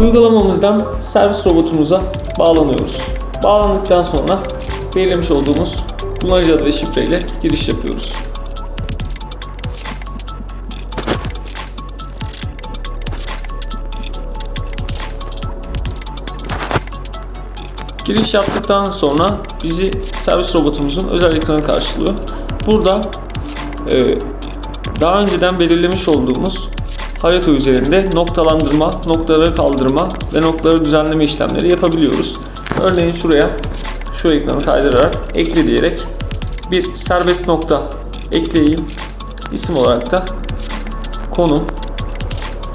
Uygulamamızdan servis robotumuza bağlanıyoruz. Bağlandıktan sonra belirlemiş olduğumuz kullanıcı adı ve şifreyle giriş yapıyoruz. Giriş yaptıktan sonra bizi servis robotumuzun özel ekranı karşılıyor. Burada e, daha önceden belirlemiş olduğumuz harita üzerinde noktalandırma, noktaları kaldırma ve noktaları düzenleme işlemleri yapabiliyoruz. Örneğin şuraya şu ekranı kaydırarak ekle diyerek bir serbest nokta ekleyeyim. İsim olarak da konum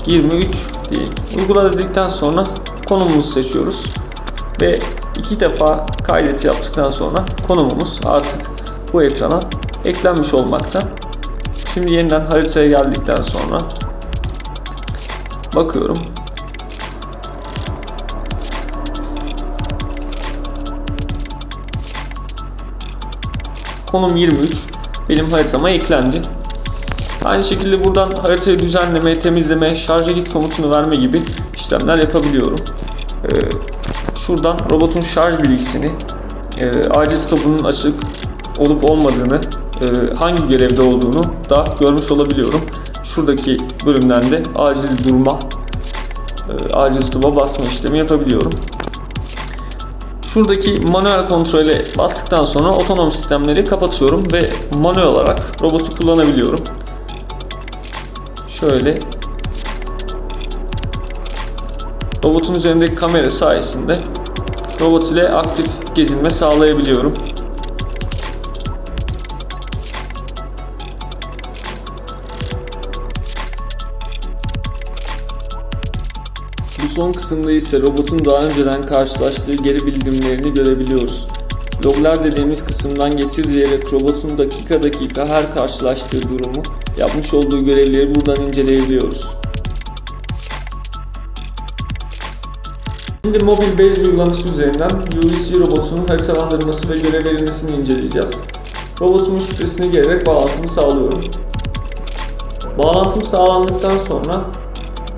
23 diye uygula dedikten sonra konumumuzu seçiyoruz ve iki defa kaydet yaptıktan sonra konumumuz artık bu ekrana eklenmiş olmakta. Şimdi yeniden haritaya geldikten sonra bakıyorum. Konum 23 benim haritama eklendi. Aynı şekilde buradan haritayı düzenleme, temizleme, şarja git komutunu verme gibi işlemler yapabiliyorum. Ee, şuradan robotun şarj bilgisini, e, acil stopunun açık olup olmadığını, e, hangi görevde olduğunu da görmüş olabiliyorum. Şuradaki bölümden de acil durma, e, acil stopa basma işlemi yapabiliyorum. Şuradaki manuel kontrole bastıktan sonra otonom sistemleri kapatıyorum ve manuel olarak robotu kullanabiliyorum. Şöyle robotun üzerindeki kamera sayesinde robot ile aktif gezinme sağlayabiliyorum. Bu son kısımda ise robotun daha önceden karşılaştığı geri bildirimlerini görebiliyoruz. Loglar dediğimiz kısımdan getir diyerek robotun dakika dakika her karşılaştığı durumu, yapmış olduğu görevleri buradan inceleyebiliyoruz. Şimdi mobil base uygulaması üzerinden UVC robotunun haritalandırması ve görev verilmesini inceleyeceğiz. Robotumun şifresini girerek bağlantımı sağlıyorum. Bağlantım sağlandıktan sonra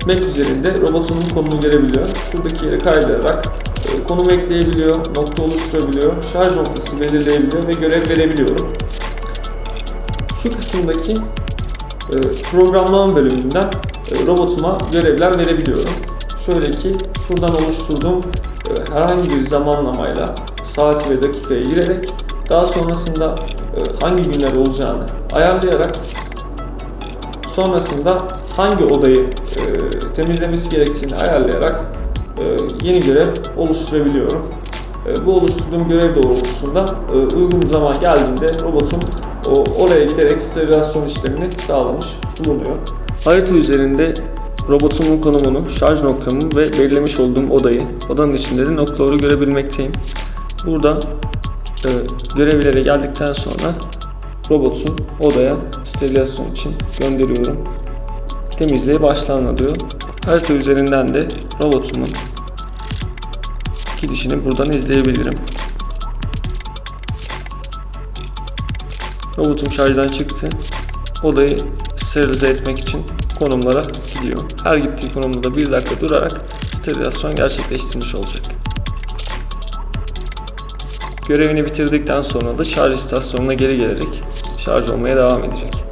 map üzerinde robotumun konumunu görebiliyor. Şuradaki yere kaydırarak e, konum ekleyebiliyor, nokta oluşturabiliyor, şarj noktası belirleyebiliyor ve görev verebiliyorum. Şu kısımdaki e, programlama bölümünden e, robotuma görevler verebiliyorum. Şöyle ki şuradan oluşturduğum e, herhangi bir zamanlamayla saat ve dakikaya girerek daha sonrasında hangi günler olacağını ayarlayarak sonrasında hangi odayı e, temizlemesi gerektiğini ayarlayarak e, yeni görev oluşturabiliyorum. E, bu oluşturduğum görev doğrultusunda e, uygun zaman geldiğinde robotum o, oraya giderek sterilasyon işlemini sağlamış bulunuyor. Harita üzerinde robotumun konumunu, şarj noktamı ve belirlemiş olduğum odayı, odanın içinde de noktaları görebilmekteyim. Burada e, görevlere geldikten sonra robotun odaya sterilasyon için gönderiyorum. Temizliğe başlanma diyor. Harita üzerinden de robotumun gidişini buradan izleyebilirim. Robotum şarjdan çıktı. Odayı sterilize etmek için konumlara gidiyor. Her gittiği konumda da bir dakika durarak sterilasyon gerçekleştirmiş olacak. Görevini bitirdikten sonra da şarj istasyonuna geri gelerek şarj olmaya devam edecek.